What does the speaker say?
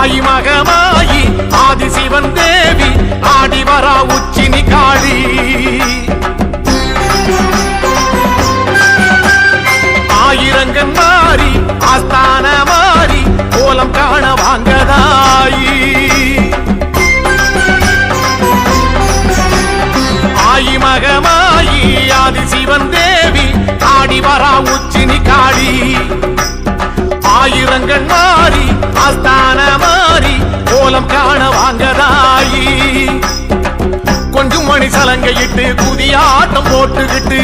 தாய் மகமாயி ஆதிசிவன் தேவி ஆடி வரா உச்சினி காளி. ஆயிரங்கன் மாறி ஆஸ்தான மாறி கோலம் காண வாங்கதாயி. ஆயி மகமாயி ஆதி சிவன் தேவி ஆடி வரா உச்சினி காளி. சலங்கையிட்டு புதிய ஆட்டம் போட்டுக்கிட்டு